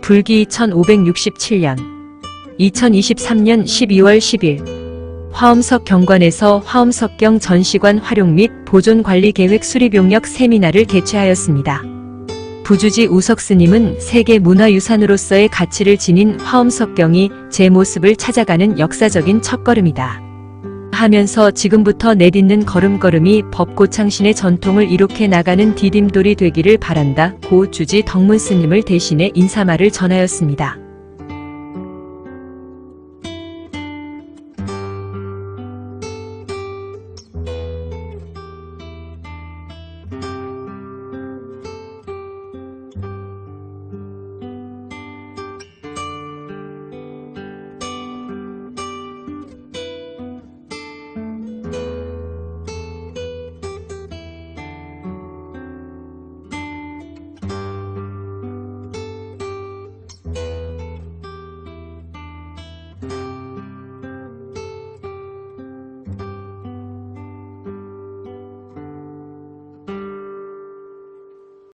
불기 2567년 2023년 12월 10일 화엄석 경관에서 화엄석경 전시관 활용 및 보존 관리 계획 수립 용역 세미나를 개최하였습니다. 부주지 우석 스님은 세계 문화유산으로서의 가치를 지닌 화엄석경이 제 모습을 찾아가는 역사적인 첫걸음이다. 하면서 지금부터 내딛는 걸음걸음이 법고창신의 전통을 이룩해 나가는 디딤돌이 되기를 바란다. 고 주지 덕문 스님을 대신해 인사말을 전하였습니다.